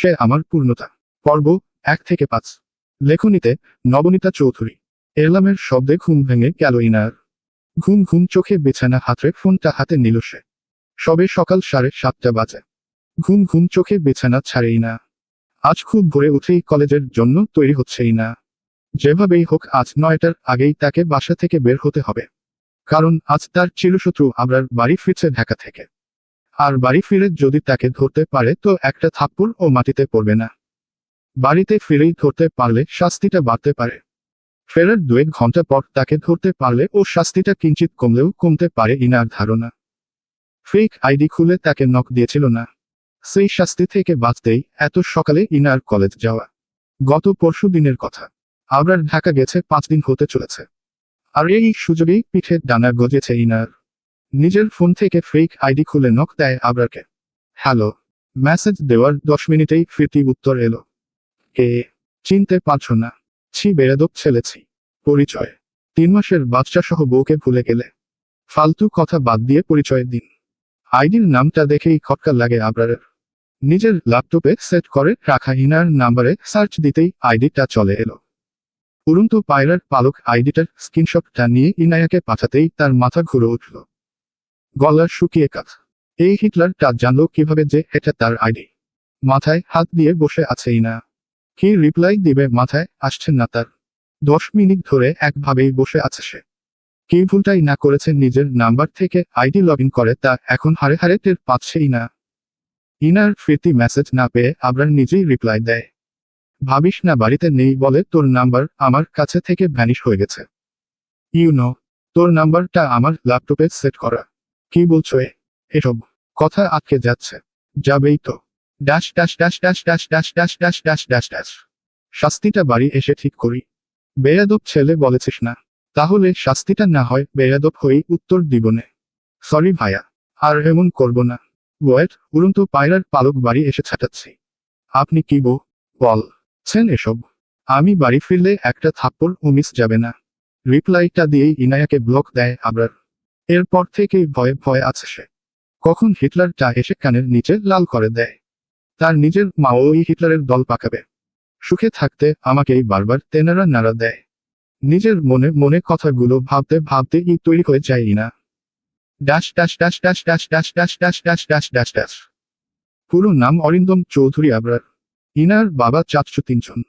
সে আমার পূর্ণতা। পর্ব এক থেকে পাঁচ। লেখনীতে নবনীতা চৌধুরী। এলামের শব্দে ঘুম ভেঙে গেল ইনার। ঘুম ঘুম চোখে বিছানা হাতরে ফোনটা হাতে নিল সে। সবে সকাল সাড়ে সাতটা বাজে। ঘুম ঘুম চোখে বিছানা ছাড়েই না আজ খুব ভোরে উঠেই কলেজের জন্য তৈরি হচ্ছেই না যেভাবেই হোক আজ নয়টার আগেই তাকে বাসা থেকে বের হতে হবে। কারণ আজ তার চিরশত্রু আবরার বাড়ি ফিরছে ঢাকা থেকে। আর বাড়ি ফিরে যদি তাকে ধরতে পারে, তো একটা থাপ্পড় ও মাটিতে পড়বে না। বাড়িতে ফিরেই ধরতে পারলে শাস্তিটা বাড়তে পারে। ফেরার দুয়েক ঘণ্টা পর তাকে ধরতে পারলে ও শাস্তিটা কিঞ্চিত কমলেও কমতে পারে ইনার ধারণা। ফেক আইডি খুলে তাকে নক দিয়েছিল না। সেই শাস্তি থেকে বাঁচতেই এত সকালে ইনার কলেজ যাওয়া। গত পরশু দিনের কথা। আবরার ঢাকা গেছে, পাঁচ দিন হতে চলেছে। আর এই সুযোগেই পিঠে ডানা গজেছে ইনার। নিজের ফোন থেকে ফেক আইডি খুলে নক দেয় আবরাকে হ্যালো মেসেজ দেওয়ার দশ মিনিটেই ফিরতি উত্তর এলো। কে চিনতে পারছ না। ছি, বেয়াদব ছেলেছি। পরিচয়। তিন মাসের বাচ্চা সহ বউকে ভুলে গেলে। ফালতু কথা বাদ দিয়ে পরিচয় দিন। আইডির নামটা দেখেই খটকা লাগে আবরারের। নিজের ল্যাপটপে সেট করে রাখা ইনার নাম্বারে সার্চ দিতেই আইডিটা চলে এলো। উড়ন্ত পায়রার পালক আইডিটার স্ক্রিনশটটা নিয়ে ইনায়াকে পাঠাতেই তার মাথা ঘুরে উঠল। গলা শুকিয়ে কাত এই হিটলার হিটলারটা জানলো কীভাবে যে এটা তার আইডি মাথায় হাত দিয়ে বসে আছে ইনা কি রিপ্লাই দিবে মাথায় আসছেন না তার। দশ মিনিট ধরে একভাবেই বসে আছে সে। কি ভুলটাই না করেছে নিজের নাম্বার থেকে আইডি লগ করে তা এখন হারে হারে টের পাচ্ছেই না। ইনার ফিরতি মেসেজ না পেয়ে আবরার নিজেই রিপ্লাই দেয়। ভাবিস না বাড়িতে নেই বলে তোর নাম্বার আমার কাছে থেকে ভ্যানিশ হয়ে গেছে। ইউ নো, তোর নাম্বারটা আমার ল্যাপটপে সেট করা। কি বলছো এ এসব কথা আটকে যাচ্ছে যাবেই তো dash dash dash dash dash dash dash dash dash dash dash শাস্তিটা বাড়ি এসে ঠিক করি বেয়াদব ছেলে বলেছিস না তাহলে শাস্তিটা না হয় বেয়াদব হয়েই উত্তর দিবনে সরি ভাইয়া আর এমন করব না ওয়েট উড়ন্ত পায়রার পালক বাড়ি এসে ছাটাচ্ছি আপনি কি বো বলছেন এসব আমি বাড়ি ফিরলে একটা থাপ্পড় ও মিস যাবে না রিপ্লাইটা দিয়েই ইনায়াকে ব্লক দেয় আবরার এরপর থেকেই ভয়ে ভয়ে আছে সে কখন হিটলারটা এসে কানের নিচে লাল করে দেয় তার নিজের মা ওই হিটলারের দল পাকাবে সুখে থাকতে আমাকেই বারবার তেনারা নাড়া দেয় নিজের মনে মনে কথাগুলো ভাবতে ভাবতে ই তৈরি হয়ে যায় না dash dash dash dash dash dash dash dash dash dash dash dash পুরো নাম অরিন্দম চৌধুরী আবরার ইনার বাবা চাচু তিনজন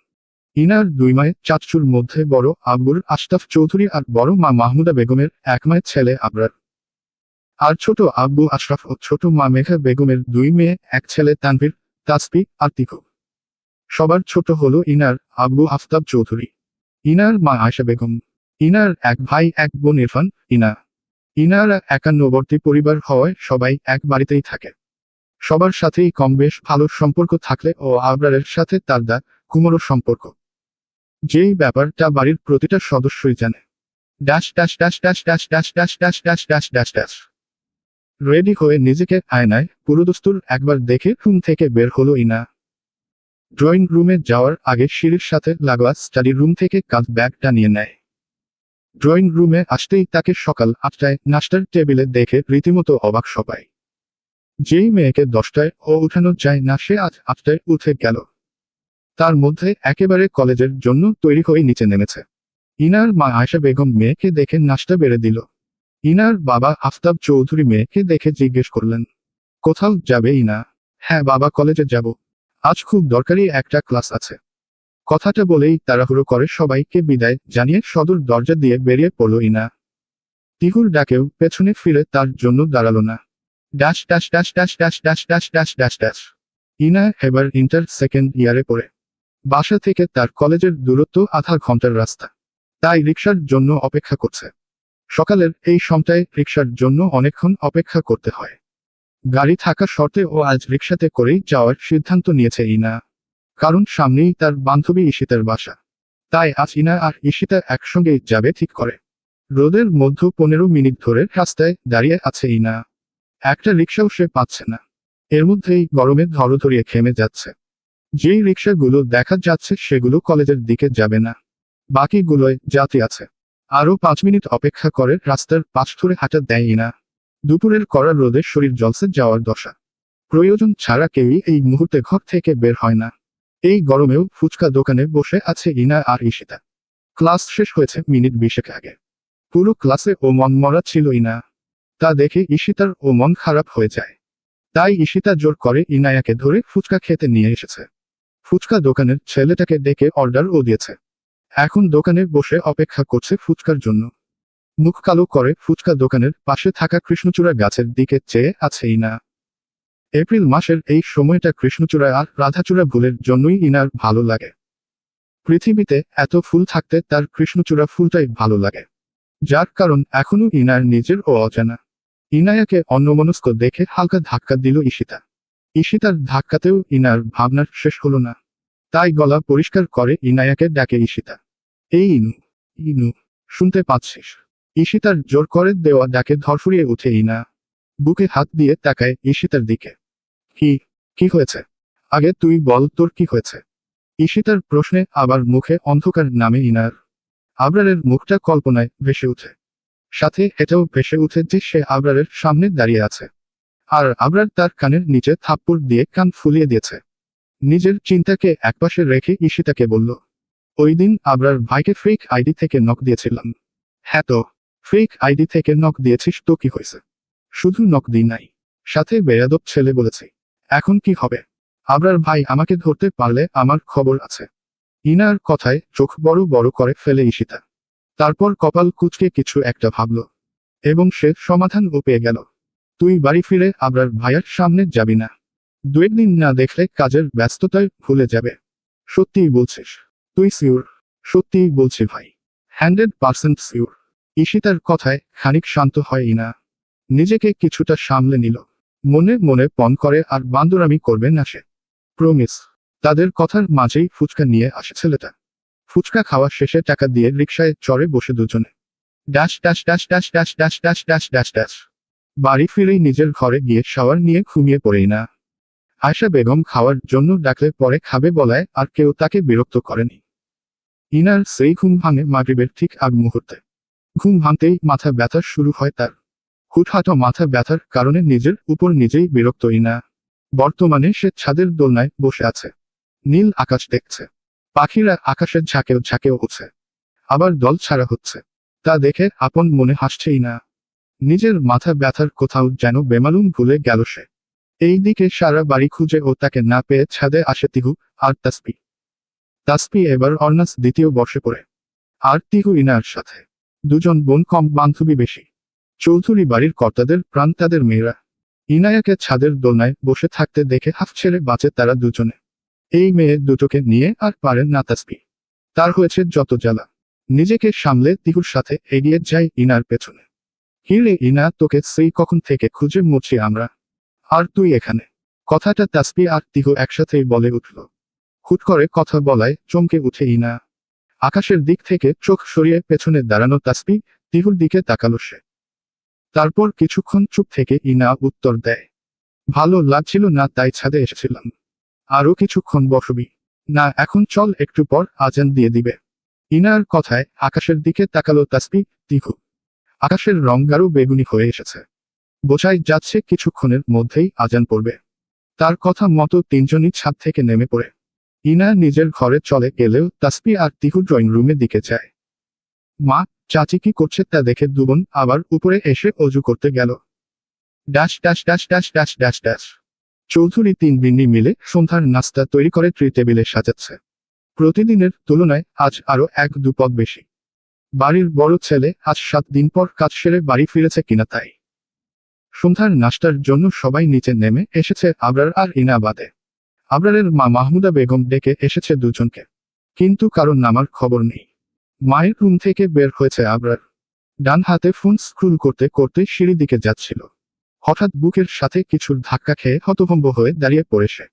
ইনার দুই মায়ের চাচুর মধ্যে বড় আব্বুর আশতাফ চৌধুরী আর বড় মা মাহমুদা বেগমের এক মায়ের ছেলে আবরার। আর ছোট আব্বু আশরাফ ও ছোট মা মেঘা বেগমের দুই মেয়ে, এক ছেলে তানভীর তাসপি আর তিকু সবার ছোট হল ইনার আব্বু আফতাব চৌধুরী। ইনার মা আয়সা বেগম। ইনার এক ভাই, এক বোন ইরফান, ইনা। ইনার একান্নবর্তী পরিবার হওয়ায় সবাই এক বাড়িতেই থাকে। সবার সাথেই কম বেশ ভালো সম্পর্ক থাকলে ও আবরারের সাথে তার দা কুমোরও সম্পর্ক। যেই ব্যাপারটা বাড়ির প্রতিটা সদস্যই জানে dash dash dash dash dash dash dash dash dash dash dash dash ready হয়ে নিজেকে আয়নায় পুরোদস্তুর একবার দেখে রুম থেকে বের হলো ইনা ড্রয়িং রুমে যাওয়ার আগে সিঁড়ির সাথে লাগোয়া স্টাডি রুম থেকে কাঁধ ব্যাগটা নিয়ে নেয় ড্রয়িং রুমে আসতেই তাকে সকাল আটটায় নাস্তার টেবিলে দেখে রীতিমতো অবাক সবাই যেই মেয়েকে দশটায় ও উঠানো যায় না সে আজ আটটায় উঠে গেল তার মধ্যে একেবারে কলেজের জন্য তৈরি হয়ে নিচে নেমেছে। ইনার মা আয়শা বেগম মেয়েকে দেখে নাস্তা বেড়ে দিল। ইনার বাবা আফতাব চৌধুরী মেয়েকে দেখে জিজ্ঞেস করলেন, কোথাও যাবে ইনা? হ্যাঁ বাবা, কলেজে যাব। আজ খুব দরকারি একটা ক্লাস আছে। কথাটা বলেই তাড়াহুড়ো করে সবাইকে বিদায় জানিয়ে সদর দরজা দিয়ে বেরিয়ে পড়ল ইনা। তিহুর ডাকেও পেছনে ফিরে তার জন্য দাঁড়াল না। Dash dash dash dash dash dash dash dash dash Ina এবার ইন্টার সেকেন্ড ইয়ারে পড়ে। বাসা থেকে তার কলেজের দূরত্ব আধা ঘণ্টার রাস্তা। তাই রিক্সার জন্য অপেক্ষা করছে। সকালের এই সমটায় রিক্সার জন্য অনেকক্ষণ অপেক্ষা করতে হয়। গাড়ি থাকা শর্তে ও আজ রিক্সাতে করেই যাওয়ার সিদ্ধান্ত নিয়েছে ইনা। কারণ সামনেই তার বান্ধবী ঈশিতার বাসা। তাই আজ ইনা আর ঈশিতা একসঙ্গেই যাবে ঠিক করে। রোদের মধ্য পনেরো মিনিট ধরে রাস্তায় দাঁড়িয়ে আছে ইনা। একটা রিক্সাও সে পাচ্ছে না। এর মধ্যেই গরমে ধরধরিয়ে খেমে যাচ্ছে। যেই রিক্সাগুলো দেখা যাচ্ছে সেগুলো কলেজের দিকে যাবে না। বাকিগুলোয় যাতে আছে। আরও পাঁচ মিনিট অপেক্ষা করে রাস্তার পাশ ধরে হাঁটা দেয় না দুপুরের কড়া রোদে শরীর জলসে যাওয়ার দশা। প্রয়োজন ছাড়া কেউই এই মুহূর্তে ঘর থেকে বের হয় না। এই গরমেও ফুচকা দোকানে বসে আছে ইনা আর ঈশিতা। ক্লাস শেষ হয়েছে মিনিট বিশেক আগে। পুরো ক্লাসে ও মন মরা ছিল ইনা। তা দেখে ঈশিতার ও মন খারাপ হয়ে যায়। তাই ঈশিতা জোর করে ইনায়াকে ধরে ফুচকা খেতে নিয়ে এসেছে। ফুচকা দোকানের ছেলেটাকে ডেকে অর্ডার ও দিয়েছে। এখন দোকানে বসে অপেক্ষা করছে ফুচকার জন্য। মুখ কালো করে ফুচকা দোকানের পাশে থাকা কৃষ্ণচূড়া গাছের দিকে চেয়ে আছে ইনা। এপ্রিল মাসের এই সময়টা কৃষ্ণচূড়া আর রাধাচূড়া ফুলের জন্যই ইনার ভালো লাগে। পৃথিবীতে এত ফুল থাকতে তার কৃষ্ণচূড়া ফুলটাই ভালো লাগে। যার কারণ এখনও ইনার নিজের ও অজানা। ইনায়াকে অন্যমনস্ক দেখে হালকা ধাক্কা দিল ঈশিতা। ঈশিতার ধাক্কাতেও ইনার ভাবনার শেষ হলো না। তাই গলা পরিষ্কার করে ইনায়াকে ডাকে ঈশিতা। এই ইনু ইনু, শুনতে পাচ্ছিস? ঈশিতার জোর করে দেওয়া ডাকে ধরফুরিয়ে উঠে ইনা। বুকে হাত দিয়ে তাকায় ঈশিতার দিকে। কি কি হয়েছে? আগে তুই বল তোর কি হয়েছে? ঈশিতার প্রশ্নে আবার মুখে অন্ধকার নামে ইনার। আবরারের মুখটা কল্পনায় ভেসে উঠে সাথে এটাও ভেসে উঠে যে সে আবরারের সামনে দাঁড়িয়ে আছে। আর আবরার তার কানের নিচে থাপ্পড় দিয়ে কান ফুলিয়ে দিয়েছে। নিজের চিন্তাকে একপাশে রেখে ঈশিতাকে বলল, ওই দিন আবরার ভাইকে ফেক আইডি থেকে নক দিয়েছিলাম। হ্যাঁ তো ফেক আইডি থেকে নক দিয়েছিস তো কি হয়েছে? শুধু নক দিই নাই। সাথে বেয়াদব ছেলে বলেছি, এখন কি হবে? আবরার ভাই আমাকে ধরতে পারলে আমার খবর আছে। ইনার কথায় চোখ বড় বড় করে ফেলে ঈশিতা। তারপর কপাল কুচকে কিছু একটা ভাবল, এবং সে সমাধানও পেয়ে গেল। তুই বাড়ি ফিরে আবরার ভাইয়ার সামনে যাবি না। দু একদিন না দেখলে কাজের ব্যস্ততায় ভুলে যাবে। সত্যিই বলছিস। তুই সিউর সত্যিই বলছি ভাই। হান্ড্রেড পার্সেন্ট সিউর ঈশিতার কথায় খানিক শান্ত হয় ইনা। নিজেকে কিছুটা সামলে নিল। মনে মনে পণ করে আর বান্দরামি করবে না সে। প্রমিস তাদের কথার মাঝেই ফুচকা নিয়ে আসে ছেলেটা। ফুচকা খাওয়া শেষে টাকা দিয়ে রিক্সায় চড়ে বসে দুজনে। Dash dash dash dash dash dash dash dash dash বাড়ি ফিরেই নিজের ঘরে গিয়ে শাওয়ার নিয়ে ঘুমিয়ে পড়েই না আয়শা বেগম খাওয়ার জন্য ডাকলে পরে খাবে বলায় আর কেউ তাকে বিরক্ত করেনি। ইনার সেই ঘুম ভাঙে মাগরিবের ঠিক আগ মুহূর্তে। ঘুম ভাঙতেই মাথা ব্যথা শুরু হয় তার। হুটহাটো মাথা ব্যথার কারণে নিজের উপর নিজেই বিরক্ত ইনা। বর্তমানে সে ছাদের দোলনায় বসে আছে। নীল আকাশ দেখছে। পাখিরা আকাশের ঝাঁকেও ঝাঁকেও উঠছে। আবার দল ছাড়া হচ্ছে। তা দেখে আপন মনে হাসছেই না নিজের মাথা ব্যথার কোথাও যেন বেমালুম ভুলে গেল সে। এই দিকে সারা বাড়ি খুঁজে ও তাকে না পেয়ে ছাদে আসে তিহু আর তাসপি। তাসপি এবার অর্নাস দ্বিতীয় বর্ষে পড়ে। আর তিহু ইনার সাথে। দুজন বোন কম বান্ধবী বেশি। চৌধুরী বাড়ির কর্তাদের প্রাণ তাদের মেয়েরা। ইনায়াকে ছাদের দোলনায় বসে থাকতে দেখে হাফ ছেড়ে বাঁচে তারা দুজনে। এই মেয়ে দুটোকে নিয়ে আর পারেন না তাসপি। তার হয়েছে যত জ্বালা। নিজেকে সামলে তিহুর সাথে এগিয়ে যায় ইনার পেছনে। হিরে ইনা, তোকে সেই কখন থেকে খুঁজে মুছি আমরা? আর তুই এখানে? কথাটা তাসপি আর তিহু একসাথেই বলে উঠল। হুট করে কথা বলায় চমকে উঠে ইনা। আকাশের দিক থেকে চোখ সরিয়ে পেছনে দাঁড়ানো তাসপি তিহুর দিকে তাকালো সে। তারপর কিছুক্ষণ চুপ থেকে ইনা উত্তর দেয়। ভালো লাগছিল না তাই ছাদে এসেছিলাম। আরও কিছুক্ষণ বসবি। না, এখন চল একটু পর আজান দিয়ে দিবে। ইনার কথায় আকাশের দিকে তাকালো তাসপি তিহু। আকাশের রং গাঢ় বেগুনি হয়ে এসেছে। বোঝাই যাচ্ছে কিছুক্ষণের মধ্যেই আজান পড়বে। তার কথা মতো তিনজনই ছাদ থেকে নেমে পড়ে। ইনা নিজের ঘরে চলে গেলেও তাসপি আর তিহু ড্রয়িং রুমে দিকে যায়। মা, চাচি কি করছে তা দেখে দুবন আবার উপরে এসে অজু করতে গেল। Dash dash dash dash dash dash dash Chowdhury তিন বিন্নি মিলে সন্ধ্যার নাস্তা তৈরি করে ট্রি টেবিলে সাজাচ্ছে। প্রতিদিনের তুলনায় আজ আরও এক দুপদ বেশি। বাড়ির বড় ছেলে আজ সাত দিন পর কাজ সেরে বাড়ি ফিরেছে কিনা তাই। সন্ধ্যার নাস্তার জন্য সবাই নিচে নেমে এসেছে আবরার আর ইনা বাদে আবরারের মা মাহমুদা বেগম ডেকে এসেছে দুজনকে। কিন্তু কারণ নামার খবর নেই। মায়ের রুম থেকে বের হয়েছে আবরার। ডান হাতে ফোন স্ক্রুল করতে করতে সিঁড়ি দিকে যাচ্ছিল। হঠাৎ বুকের সাথে কিছুর ধাক্কা খেয়ে হতভম্ব হয়ে দাঁড়িয়ে পড়ে সে।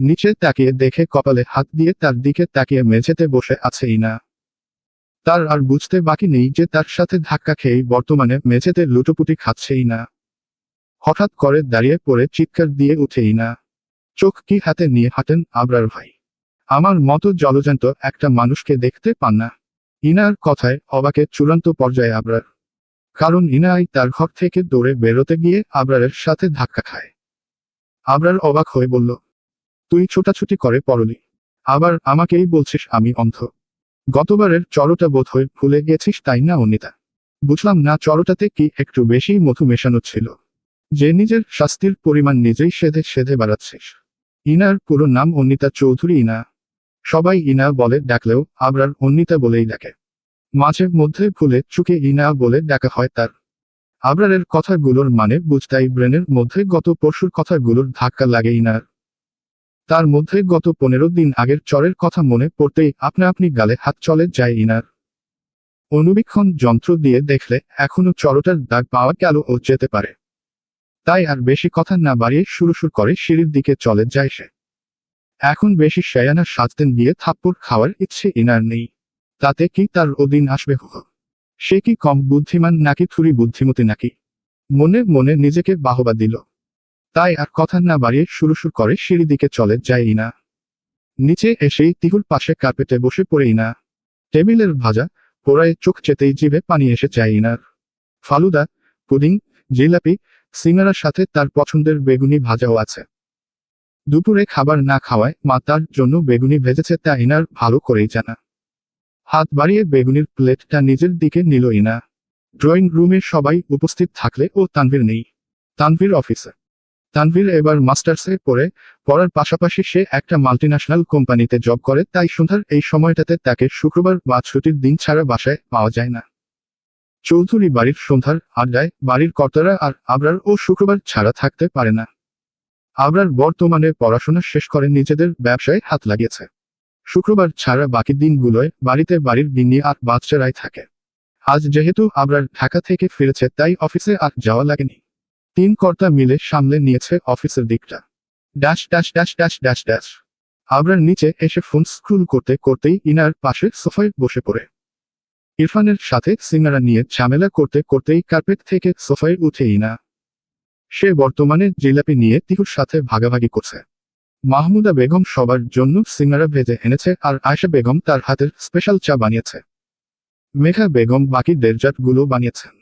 নিচে তাকিয়ে দেখে কপালে হাত দিয়ে তার দিকে তাকিয়ে মেঝেতে বসে আছে ইনা। তার আর বুঝতে বাকি নেই যে তার সাথে ধাক্কা খেয়েই বর্তমানে মেঝেতে লুটোপুটি খাচ্ছেই না হঠাৎ করে দাঁড়িয়ে পড়ে চিৎকার দিয়ে উঠেই না। চোখ কি হাতে নিয়ে হাঁটেন আবরার ভাই? আমার মতো জলজান্ত একটা মানুষকে দেখতে পান না। ইনার কথায় অবাকে চূড়ান্ত পর্যায়ে আবরার। কারণ ইনাই তার ঘর থেকে দৌড়ে বেরোতে গিয়ে আবরারের সাথে ধাক্কা খায়। আবরার অবাক হয়ে বলল, তুই ছোটাছুটি করে পড়লি। আবার আমাকেই বলছিস আমি অন্ধ। গতবারের চরটা বোধ হয়ে ভুলে গেছিস তাই না অনিতা? বুঝলাম না চরটাতে কি একটু বেশি মধু মেশানো ছিল। যে নিজের শাস্তির পরিমাণ নিজেই সেধে সেধে বাড়াচ্ছিস ইনার পুরো নাম অন্নিতা চৌধুরী ইনা। সবাই ইনা বলে ডাকলেও আবরার অন্নিতা বলেই ডাকে। মাঝে মধ্যে ভুলে চুকে ইনা বলে ডাকা হয় তার। আবরারের কথাগুলোর মানে বুঝতাই ব্রেনের মধ্যে গত পরশুর কথাগুলোর ধাক্কা লাগে ইনার। তার মধ্যে গত পনেরো দিন আগের চরের কথা মনে পড়তেই আপনা আপনি গালে হাত চলে যায় ইনার। অনুবীক্ষণ যন্ত্র দিয়ে দেখলে এখনও চরটার দাগ পাওয়া গেল ও যেতে পারে। তাই আর বেশি কথা না বাড়িয়ে শুরু করে সিঁড়ির দিকে চলে যায় সে। এখন বেশি সেয়ানা সাজতেন গিয়ে থাপ্পড় খাওয়ার ইচ্ছে ইনার নেই। তাতে কি তার ওদিন আসবে হুহ সে কি কম বুদ্ধিমান নাকি থুরি বুদ্ধিমতী নাকি? মনে মনে নিজেকে বাহবা দিল। তাই আর কথা না বাড়িয়ে শুরু করে সিঁড়ি দিকে চলে যায় ইনা। নিচে এসেই তিহুর পাশে কার্পেটে বসে পড়ে ইনা। টেবিলের ভাজা পোড়ায় চোখ চেতেই জিভে পানি এসে যায় ইনার। ফালুদা পুডিং জিলাপি সিঙ্গারার সাথে তার পছন্দের বেগুনি ভাজাও আছে। দুপুরে খাবার না খাওয়ায় মা তার জন্য বেগুনি ভেজেছে তা ইনার ভালো করেই জানা। হাত বাড়িয়ে বেগুনির প্লেটটা নিজের দিকে নিল ইনা। ড্রয়িং রুমে সবাই উপস্থিত থাকলে ও তানভীর নেই। তানভীর অফিসে। তানভীর এবার মাস্টার্সে পড়ে, পড়ার পাশাপাশি সে একটা মাল্টিন্যাশনাল কোম্পানিতে জব করে, তাই সন্ধ্যার এই সময়টাতে তাকে শুক্রবার বা ছুটির দিন ছাড়া বাসায় পাওয়া যায় না। চৌধুরী বাড়ির সন্ধ্যার আড্ডায় বাড়ির কর্তারা আর আবরার ও শুক্রবার ছাড়া থাকতে পারে না। আবরার বর্তমানে পড়াশোনা শেষ করে নিজেদের ব্যবসায় হাত লাগিয়েছে। শুক্রবার ছাড়া বাকি দিনগুলোয় বাড়িতে বাড়ির বিন্নি আর বাচ্চারাই থাকে। আজ যেহেতু আবরার ঢাকা থেকে ফিরেছে, তাই অফিসে আর যাওয়া লাগেনি। তিন কর্তা মিলে সামলে নিয়েছে অফিসের দিকটা। Dash dash dash dash dash dash Abrar নিচে এসে ফোন স্ক্রুল করতে, করতেই ইনার পাশে সোফায় বসে পড়ে। ইরফানের সাথে সিঙ্গারা নিয়ে ঝামেলা করতে করতেই কার্পেট থেকে সোফায় উঠেই না সে বর্তমানে জিলাপি নিয়ে তিহুর সাথে ভাগাভাগি করছে। মাহমুদা বেগম সবার জন্য সিঙ্গারা ভেজে এনেছে আর আয়শা বেগম তার হাতের স্পেশাল চা বানিয়েছে। মেঘা বেগম বাকি ডেজার্টগুলো বানিয়েছেন।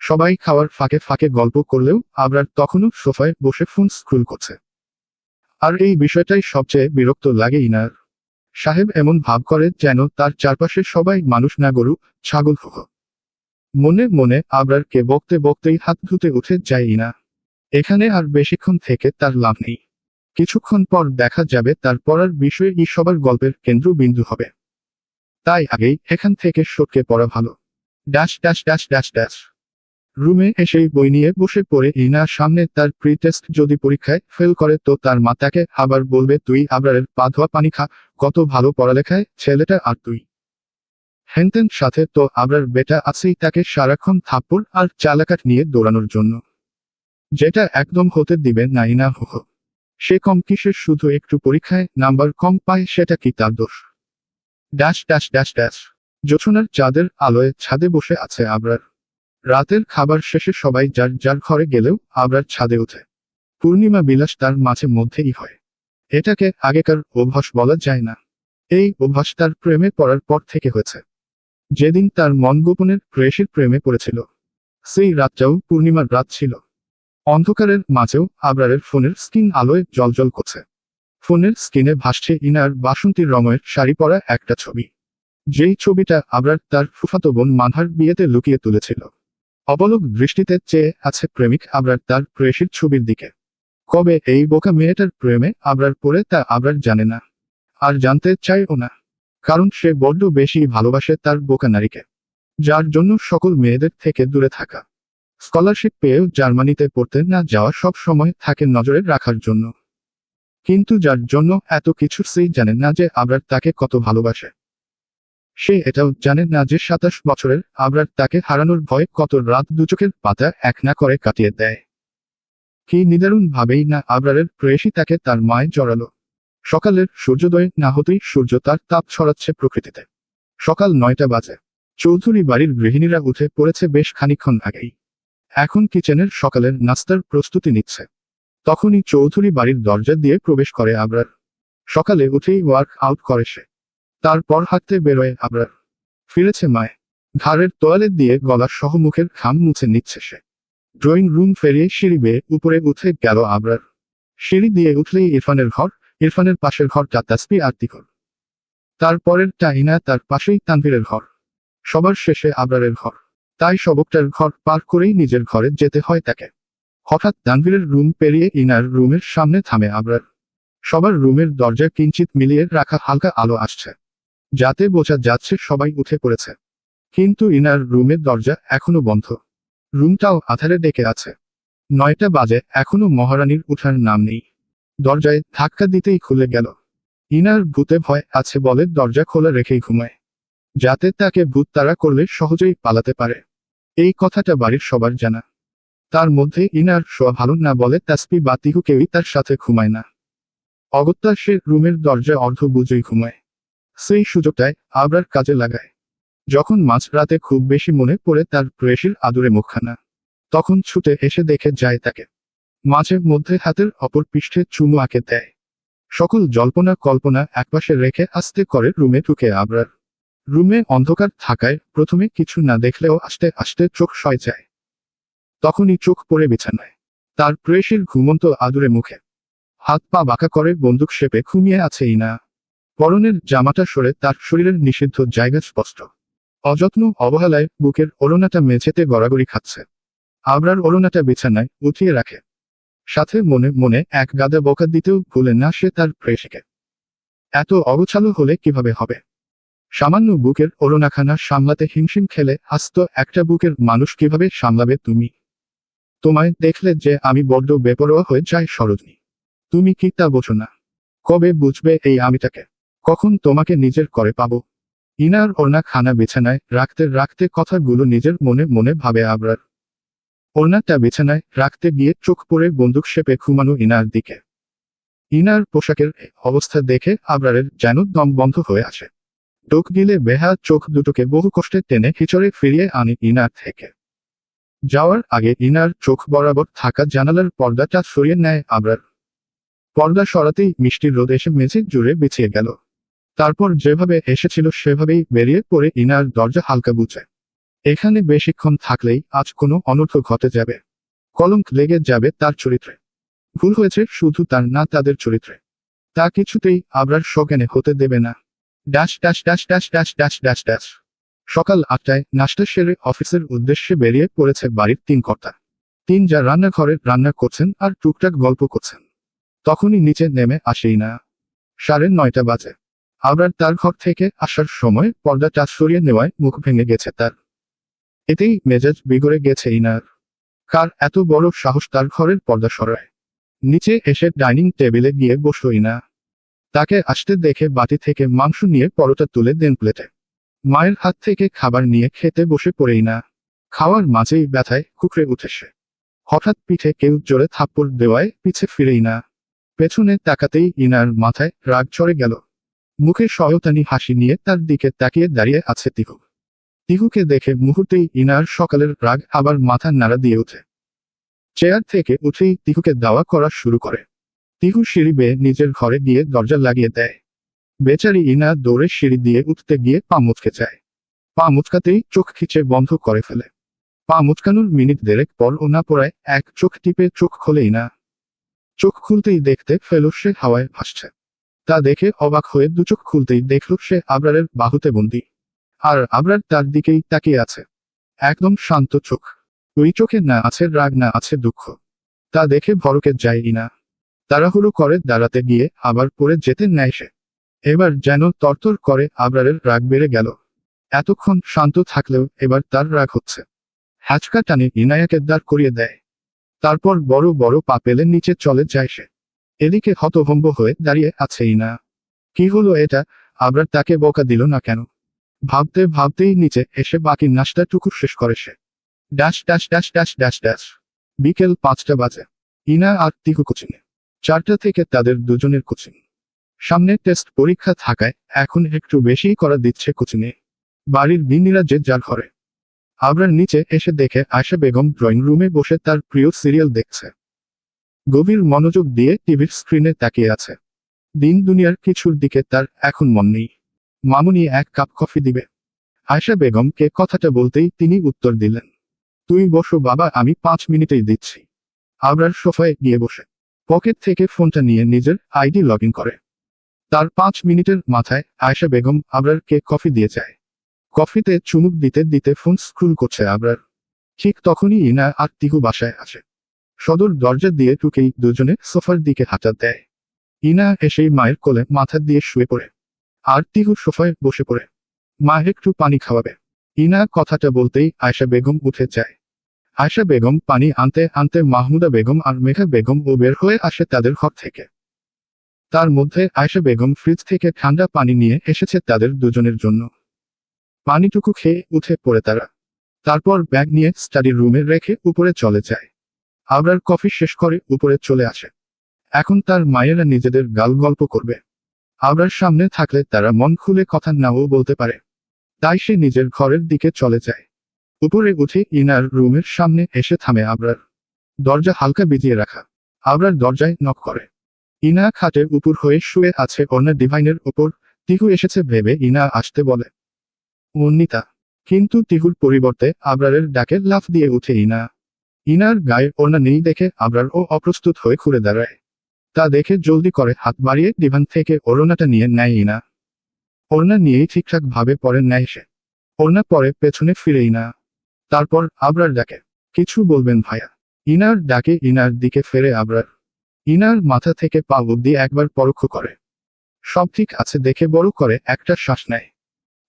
সবাই খাওয়ার ফাঁকে ফাঁকে গল্প করলেও আবরার তখনও সোফায় বসে ফোন স্ক্রুল করছে। আর এই বিষয়টাই সবচেয়ে বিরক্ত লাগে ইনার। সাহেব এমন ভাব করে যেন তার চারপাশে সবাই মানুষ না গরু, ছাগল হুহ মনে মনে আবরারকে বকতে বকতেই হাত ধুতে উঠে যায় ইনা। এখানে আর বেশিক্ষণ থেকে তার লাভ নেই। কিছুক্ষণ পর দেখা যাবে তার পড়ার বিষয়ে ই সবার গল্পের কেন্দ্রবিন্দু হবে। তাই আগেই এখান থেকে সটকে পড়া ভালো। Dash dash dash dash dash রুমে এসেই বই নিয়ে বসে পড়ে ইনার সামনে তার প্রি টেস্ট যদি পরীক্ষায় ফেল করে তো তার মা তাকে আবার বলবে, তুই আবরারের পা ধোয়া পানি খা, কত ভালো পড়ালেখায়, ছেলেটা আর তুই। হেনতেন সাথে তো আবরার বেটা আছেই তাকে সারাক্ষণ থাপ্পড় আর চালাকাট নিয়ে দৌড়ানোর জন্য। যেটা একদম হতে দিবে না ইনা হুহ সে কম কিসের শুধু একটু পরীক্ষায় নাম্বার কম পায়, সেটা কি তার দোষ? ড্যাশ ড্যাশ ড্যাশ ড্যাশ জোছনার চাঁদের আলোয় ছাদে বসে আছে আবরার। রাতের খাবার শেষে সবাই যার যার ঘরে গেলেও আবরার ছাদে ওঠে। পূর্ণিমা বিলাস তার মাঝে মধ্যেই হয়। এটাকে আগেকার অভ্যাস বলা যায় না। এই অভ্যাস তার প্রেমে পড়ার পর থেকে হয়েছে। যেদিন তার মন গোপনের প্রেয়সীর প্রেমে পড়েছিল, সেই রাতটাও পূর্ণিমার রাত ছিল। অন্ধকারের মাঝেও আবরারের ফোনের স্ক্রিন আলোয় জলজল করছে। ফোনের স্ক্রিনে ভাসছে ইনার বাসন্তীর রঙের শাড়ি পরা একটা ছবি। যেই ছবিটা আবরার তার ফুফাতো বোন মানহার বিয়েতে লুকিয়ে তুলেছিল। অবলোক দৃষ্টিতে চেয়ে আছে প্রেমিক আবরার তার প্রেয়সীর ছবির দিকে। কবে এই বোকা মেয়েটার প্রেমে আবরার পড়ে তা আবরার জানে না। আর জানতে চায়ও না। কারণ সে বড্ড বেশি ভালোবাসে তার বোকা নারীকে। যার জন্য সকল মেয়েদের থেকে দূরে থাকা। স্কলারশিপ পেয়েও জার্মানিতে পড়তে না যাওয়া সব সময় থাকে নজরে রাখার জন্য। কিন্তু যার জন্য এত কিছু সেই জানে না যে আবরার তাকে কত ভালোবাসে। সে এটাও জানে না যে সাতাশ বছরের আবরার তাকে হারানোর ভয় কত রাত দুচোখের পাতা এক না করে কাটিয়ে দেয়। কি নিদারুণ ভাবেই না আবরারের প্রেয়সী তাকে তার মায় জড়ালো। সকালের সূর্যোদয় না হতেই সূর্য তার তাপ ছড়াচ্ছে প্রকৃতিতে। সকাল নয়টা বাজে। চৌধুরী বাড়ির গৃহিণীরা উঠে পড়েছে বেশ খানিক্ষণ আগেই। এখন কিচেনের সকালের নাস্তার প্রস্তুতি নিচ্ছে। তখনই চৌধুরী বাড়ির দরজা দিয়ে প্রবেশ করে আবরার। সকালে উঠেই ওয়ার্ক আউট করে সে। তারপর হাঁটতে বেরোয় আবরার। ফিরেছে মায়। ঘাড়ের তোয়ালে দিয়ে গলার সহ মুখের মুছে নিচ্ছে সে। ড্রয়িং রুম ফেরিয়ে সিঁড়ি বেয়ে উপরে উঠে গেল আবরার। সিঁড়ি দিয়ে উঠলেই ইরফানের ঘর, ইরফানের পাশের ঘরটা তাসপি আর তিকর তারপরেরটা ইনা তার পাশেই তানভীরের ঘর। সবার শেষে আবরারের ঘর। তাই সবকটার ঘর পার করেই নিজের ঘরে যেতে হয় তাকে। হঠাৎ তানভীরের রুম পেরিয়ে ইনার রুমের সামনে থামে আবরার। সবার রুমের দরজা কিঞ্চিত মিলিয়ে রাখা হালকা আলো আসছে। যাতে বোঝা যাচ্ছে সবাই উঠে পড়েছে। কিন্তু ইনার রুমের দরজা এখনও বন্ধ। রুমটাও আধারে ডেকে আছে। নয়টা বাজে, এখনও মহারানীর উঠার নাম নেই। দরজায় ধাক্কা দিতেই খুলে গেল। ইনার ভূতে ভয় আছে বলে দরজা খোলা রেখেই ঘুমায়। যাতে তাকে ভূত তারা করলে সহজেই পালাতে পারে। এই কথাটা বাড়ির সবার জানা। তার মধ্যে ইনার শোয়া ভালো না বলে তাসপি বা তিহু কেউই তার সাথে ঘুমায় না। অগত্যা সে রুমের দরজা অর্ধ বুঝেই ঘুমায়। সেই সুযোগটায় আবরার কাজে লাগায়। যখন মাঝরাতে খুব বেশি মনে পড়ে তার প্রেসির আদুরে মুখখানা, তখন ছুটে এসে দেখে যায় তাকে। মাঝে মধ্যে হাতের অপর পৃষ্ঠে চুমু আঁকে দেয়। সকল জল্পনা কল্পনা একপাশে রেখে আস্তে করে রুমে ঢুকে আবরার। রুমে অন্ধকার থাকায় প্রথমে কিছু না দেখলেও আস্তে আস্তে চোখ সয় যায়। তখনই চোখ পড়ে বিছানায়। তার প্রেসির ঘুমন্ত আদুরে মুখে। হাত পা বাঁকা করে বন্দুক শেপে ঘুমিয়ে আছে ইনা। পরনের জামাটা সরে তার শরীরের নিষিদ্ধ জায়গা স্পষ্ট। অযত্ন, অবহেলায় বুকের ওড়নাটা মেঝেতে গড়াগড়ি খাচ্ছে। আবরার ওড়নাটা বিছানায় উঠিয়ে রাখে। সাথে মনে মনে এক গাদা বকা দিতেও ভুলে না সে তার প্রেসিকে। এত অগোছালো হলে কীভাবে হবে? সামান্য বুকের ওড়নাখানা সামলাতে হিমশিম খেলে আস্ত একটা বুকের মানুষ কীভাবে সামলাবে তুমি? তোমায় দেখলে যে আমি বড্ড বেপরোয়া হয়ে যাই সরোজনী তুমি কি তা বোঝো না? কবে বুঝবে এই আমিটাকে? কখন তোমাকে নিজের করে পাবো? ইনার ওড়না খানা বিছানায় রাখতে রাখতে কথাগুলো নিজের মনে মনে ভাবে আবরার। ওড়নাটা বিছানায় রাখতে গিয়ে চোখ পড়ে বন্দুক শেপে ঘুমানো ইনার দিকে। ইনার পোশাকের অবস্থা দেখে আবরারের যেন দম বন্ধ হয়ে আসে টোক গিলে বেহা চোখ দুটোকে বহু কষ্টে টেনে হিচড়ে ফিরিয়ে আনি ইনার থেকে। যাওয়ার আগে ইনার চোখ বরাবর থাকা জানালার পর্দাটা সরিয়ে নেয় আবরার। পর্দা সরাতেই মিষ্টির রোদ এসে মেঝে জুড়ে বিছিয়ে গেল। তারপর যেভাবে এসেছিল সেভাবেই বেরিয়ে পড়ে ইনার দরজা হালকা বুঝে। এখানে বেশিক্ষণ থাকলেই আজ কোনো অনর্থ ঘটে যাবে। কলঙ্ক লেগে যাবে তার চরিত্রে। ভুল হয়েছে শুধু তার, না তাদের চরিত্রে। তা কিছুতেই আবরার সজ্ঞানে হতে দেবে না। Dash dash dash dash dash dash dash dash সকাল আটটায় নাস্তা সেরে অফিসের উদ্দেশ্যে বেরিয়ে পড়েছে বাড়ির তিন কর্তা। তিন যা রান্নাঘরে রান্না করছেন আর টুকটাক গল্প করছেন। তখনই নিচে নেমে আসেই না সাড়ে নয়টা বাজে। আবার তার ঘর থেকে আসার সময় পর্দাটা সরিয়ে নেওয়ায় মুখ ভেঙে গেছে তার। এতেই মেজাজ বিগড়ে গেছে ইনার। কার এত বড় সাহস তার ঘরের পর্দা সরায়। নিচে এসে ডাইনিং টেবিলে গিয়ে বসল ইনা তাকে আসতে দেখে বাটি থেকে মাংস নিয়ে পরোটা তুলে দেন প্লেটে। মায়ের হাত থেকে খাবার নিয়ে খেতে বসে পড়েই না খাওয়ার মাঝেই ব্যথায় কুকড়ে উঠেছে হঠাৎ পিঠে কেউ জোরে থাপ্পড় দেওয়ায় পিছে ফিরেই না পেছনে তাকাতেই ইনার মাথায় রাগ চড়ে গেল। মুখে শয়তানি হাসি নিয়ে তার দিকে তাকিয়ে দাঁড়িয়ে আছে তিহু। তিহুকে দেখে মুহূর্তেই ইনার সকালের রাগ আবার মাথা নাড়া দিয়ে ওঠে। চেয়ার থেকে উঠেই তিহুকে দাওয়া করা শুরু করে। তিহু সিঁড়ি বেয়ে নিজের ঘরে গিয়ে দরজা লাগিয়ে দেয়। বেচারি ইনা দৌড়ে সিঁড়ি দিয়ে উঠতে গিয়ে পা মুচকে যায়। পা মুচকাতেই চোখ খিচে বন্ধ করে ফেলে। পা মুচকানোর মিনিট দেড়েক পর ও না পড়ায় এক চোখ টিপে চোখ খোলেই না চোখ খুলতেই দেখতে ফেলো সে হাওয়ায় ভাসছে। তা দেখে অবাক হয়ে দুচোখ খুলতেই দেখল সে আবরারের বাহুতে বন্দি। আর আবরার তার দিকেই তাকিয়ে আছে। একদম শান্ত চোখ। ওই চোখে না আছে রাগ, না আছে দুঃখ। তা দেখে ভরকে যায় ইনা। তাড়াহুড়ো করে দাঁড়াতে গিয়ে আবার পড়ে যেতে নেয় সে। এবার যেন তরতর করে আবরারের রাগ বেড়ে গেল। এতক্ষণ শান্ত থাকলেও এবার তার রাগ হচ্ছে। হ্যাচকা টানে ইনায়াকে দাঁড় করিয়ে দেয়। তারপর বড় বড় পা পেলে নিচে চলে যায় সে। এদিকে হতভম্ব হয়ে দাঁড়িয়ে আছেই না। কি হলো এটা? আবরার তাকে বকা দিল না কেন? ভাবতে ভাবতেই নিচে এসে বাকি নাস্তাটুকু শেষ করে সে। Dash dash dash dash dash dash বিকেল পাঁচটা বাজে। ইনা আর তিহু কোচিংয়ে চারটা থেকে তাদের দুজনের কোচিং সামনে টেস্ট পরীক্ষা থাকায় এখন একটু বেশিই করা দিচ্ছে কোচিংয়ে বাড়ির বিনিরা যে যার ঘরে। আবরার নিচে এসে দেখে আয়শা বেগম ড্রয়িং রুমে বসে তার প্রিয় সিরিয়াল দেখছে। গভীর মনোযোগ দিয়ে টিভির স্ক্রিনে তাকিয়ে আছে। দিন দুনিয়ার কিছুর দিকে তার এখন মন নেই। মামুনি এক কাপ কফি দিবে। আয়শা বেগমকে কথাটা বলতেই তিনি উত্তর দিলেন, তুই বসো বাবা, আমি পাঁচ মিনিটেই দিচ্ছি। আবরার সোফায় গিয়ে বসে। পকেট থেকে ফোনটা নিয়ে নিজের আইডি লগ করে। তার পাঁচ মিনিটের মাথায় আয়শা বেগম আবরারকে কফি দিয়ে যায়। কফিতে চুমুক দিতে দিতে ফোন স্ক্রুল করছে আবরার। ঠিক তখনই ইনা আর তিহু বাসায় আসে। সদর দরজা দিয়ে টুকেই দুজনে সোফার দিকে হাঁটা দেয়। ইনা এসেই মায়ের কোলে মাথা দিয়ে শুয়ে পড়ে। আর তিহু সোফায় বসে পড়ে। মা একটু পানি খাওয়াবে। ইনা কথাটা বলতেই আয়শা বেগম উঠে যায়। আয়শা বেগম পানি আনতে আনতে মাহমুদা বেগম আর মেঘা বেগম ও বের হয়ে আসে তাদের ঘর থেকে। তার মধ্যে আয়শা বেগম ফ্রিজ থেকে ঠান্ডা পানি নিয়ে এসেছে তাদের দুজনের জন্য। পানিটুকু খেয়ে উঠে পড়ে তারা। তারপর ব্যাগ নিয়ে স্টাডি রুমে রেখে উপরে চলে যায়। আবরার কফি শেষ করে উপরে চলে আসে। এখন তার মায়েরা নিজেদের গাল গল্প করবে। আবরার সামনে থাকলে তারা মন খুলে কথা নাও বলতে পারে। তাই সে নিজের ঘরের দিকে চলে যায়। উপরে উঠে ইনার রুমের সামনে এসে থামে আবরার দরজা হালকা বিজিয়ে রাখা। আবরার দরজায় নক করে। ইনা খাটের উপর হয়ে শুয়ে আছে অন্য ডিভাইনের ওপর। তিহু এসেছে ভেবে ইনা আসতে বলে অন্নিতা কিন্তু তিহুর পরিবর্তে আবরারের ডাকে লাফ দিয়ে উঠে ইনা ইনার গায়ে ওড়না নেই দেখে আবরার ও অপ্রস্তুত হয়ে ঘুরে দাঁড়ায়। তা দেখে জলদি করে হাত বাড়িয়ে ডিভান থেকে ওড়নাটা নিয়ে নেয় ইনা। ওড়না নিয়েই ঠিকঠাক ভাবে পরে নেয় সে। ওড়না পরে পেছনে ফিরে ইনা। তারপর আবরার ডাকে, কিছু বলবেন ভাইয়া? ইনার ডাকে ইনার দিকে ফেরে আবরার। ইনার মাথা থেকে পা অব্দি একবার পরোক্ষ করে। সব ঠিক আছে দেখে বড় করে একটা শ্বাস নেয়।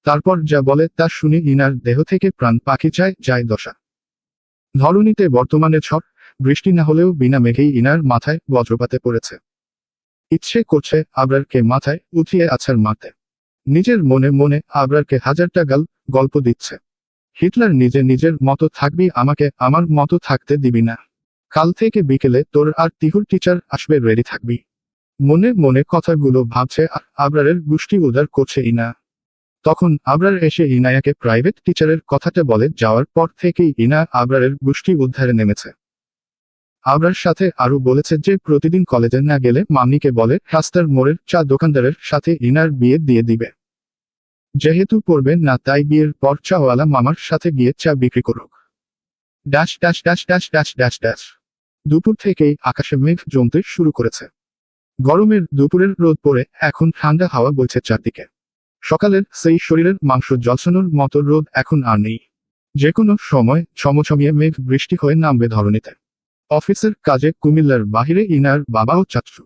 তারপর যা বলে তা শুনে ইনার দেহ থেকে প্রাণ পাখি যায় যায় দশা। ধরণীতে বর্তমানে ছট বৃষ্টি না হলেও বিনা মেঘেই ইনার মাথায় বজ্রপাতে পড়েছে। ইচ্ছে করছে আবরারকে মাথায় উঠিয়ে আছাড় মারতে। নিজের মনে মনে আবরারকে হাজারটা গাল, গল্প দিচ্ছে। হিটলার নিজে নিজের মতো থাকবি, আমাকে আমার মতো থাকতে দিবি না। কাল থেকে বিকেলে তোর আর তিহুর টিচার আসবে রেডি থাকবি। মনে মনে কথাগুলো ভাবছে আর আবরারের গুষ্টি উদার করছে ইনা। তখন আবরার এসে ইনায়াকে প্রাইভেট টিচারের কথাটা বলে যাওয়ার পর থেকেই ইনা আবরারের গোষ্ঠী উদ্ধারে নেমেছে। আবরার সাথে আরও বলেছে যে প্রতিদিন কলেজে না গেলে মামনিকে বলে রাস্তার মোড়ের চা দোকানদারের সাথে ইনার বিয়ে দিয়ে দিবে। যেহেতু পড়বেন না তাই বিয়ের পর চাওয়ালা মামার সাথে গিয়ে চা বিক্রি করুক। Dash dash dash dash dash dash dash দুপুর থেকেই আকাশে মেঘ জমতে শুরু করেছে। গরমের দুপুরের রোদ পড়ে এখন ঠান্ডা হাওয়া বইছে চারদিকে। সকালের সেই শরীরের মাংস জলসানোর মতো রোদ এখন আর নেই। যে কোনো সময় ছমছমিয়ে মেঘ বৃষ্টি হয়ে নামবে ধরনীতে অফিসের কাজে কুমিল্লার বাহিরে ইনার বাবা ও চাচু।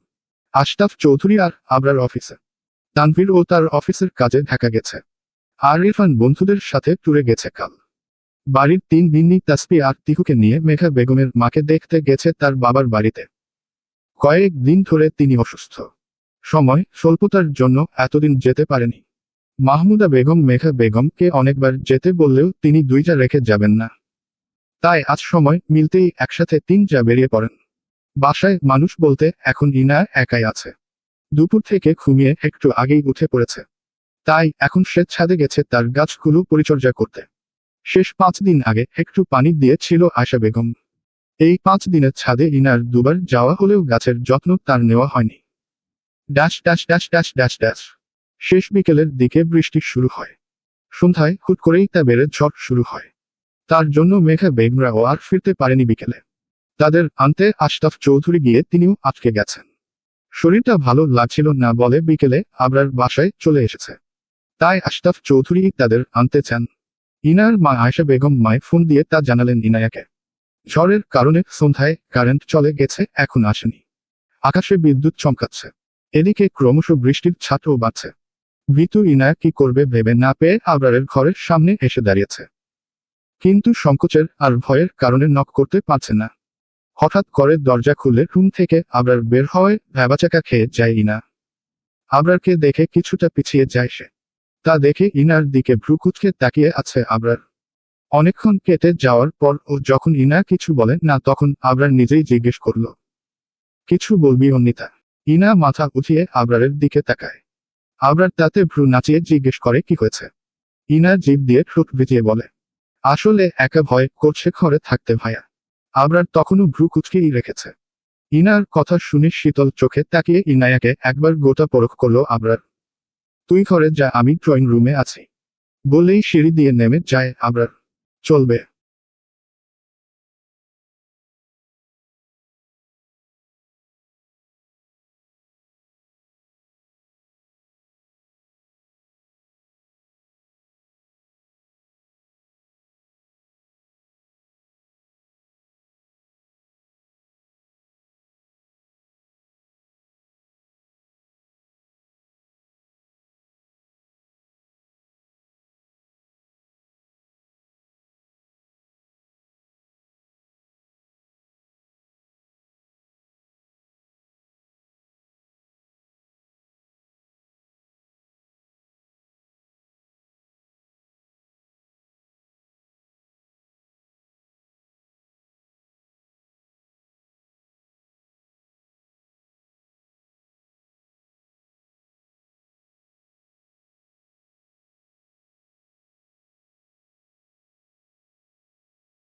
আশতাফ চৌধুরী আর আবরার অফিসে। তানভীর ও তার অফিসের কাজে ঢাকা গেছে। আর ইরফান বন্ধুদের সাথে টুরে গেছে কাল। বাড়ির তিন দিনই তাসপি আর তিহুকে নিয়ে মেঘা বেগমের মাকে দেখতে গেছে তার বাবার বাড়িতে। কয়েক দিন ধরে তিনি অসুস্থ। সময় স্বল্পতার জন্য এতদিন যেতে পারেনি। মাহমুদা বেগম মেঘা বেগমকে অনেকবার যেতে বললেও তিনি দুইটা রেখে যাবেন না। তাই আজ সময় মিলতেই একসাথে তিন যা বেরিয়ে পড়েন। বাসায় মানুষ বলতে এখন ইনা একাই আছে। দুপুর থেকে ঘুমিয়ে একটু আগেই উঠে পড়েছে। তাই এখন সে ছাদে গেছে তার গাছগুলো পরিচর্যা করতে। শেষ পাঁচ দিন আগে একটু পানি দিয়েছিল আয়শা বেগম। এই পাঁচ দিনের ছাদে ইনার দুবার যাওয়া হলেও গাছের যত্ন তার নেওয়া হয়নি। Dash dash dash dash dash dash শেষ বিকেলের দিকে বৃষ্টি শুরু হয়। সন্ধ্যায় হুট করেই তা বেড়ে ঝড় শুরু হয়। তার জন্য মেঘা বেগমরাও আর ফিরতে পারেনি বিকেলে। তাদের আনতে আশতাফ চৌধুরী গিয়ে তিনিও আটকে গেছেন। শরীরটা ভালো লাগছিল না বলে বিকেলে আবরার বাসায় চলে এসেছে। তাই আশতাফ চৌধুরী তাদের আনতে চান। ইনার মা আয়শা বেগম মায় ফোন দিয়ে তা জানালেন ইনায়াকে। ঝড়ের কারণে সন্ধ্যায় কারেন্ট চলে গেছে, এখন আসেনি। আকাশে বিদ্যুৎ চমকাচ্ছে। এদিকে ক্রমশ বৃষ্টির ছাটও বাড়ছে। ভীতু ইনায়া কি করবে ভেবে না পেয়ে আবরারের ঘরের সামনে এসে দাঁড়িয়েছে। কিন্তু সংকোচের আর ভয়ের কারণে নক করতে পারছে না। হঠাৎ করে দরজা খুলে রুম থেকে আবরার বের হওয়ায় ভ্যাবাচাকা খেয়ে যায় ইনা। আবরারকে দেখে কিছুটা পিছিয়ে যায় সে। তা দেখে ইনার দিকে ভ্রুকুচকে তাকিয়ে আছে আবরার। অনেকক্ষণ কেটে যাওয়ার পর ও যখন ইনা কিছু বলে না, তখন আবরার নিজেই জিজ্ঞেস করল, কিছু বলবি অন্নিতা ইনা মাথা উঠিয়ে আবরারের দিকে তাকায়। আবরার তাতে ভ্রু নাচিয়ে জিজ্ঞেস করে কি হয়েছে। ইনা জিভ দিয়ে ঠোঁট ভিজিয়ে বলে, আসলে একা ভয় করছে ঘরে থাকতে ভাইয়া আবরার তখনও ভ্রু কুচকেই রেখেছে ইনার কথা শুনে শীতল চোখে তাকিয়ে ইনায়াকে একবার গোটা পরখ করল আবরার তুই ঘরে যা, আমি ড্রয়িং রুমে আছি বলেই সিঁড়ি দিয়ে নেমে যায় আবরার চলবে।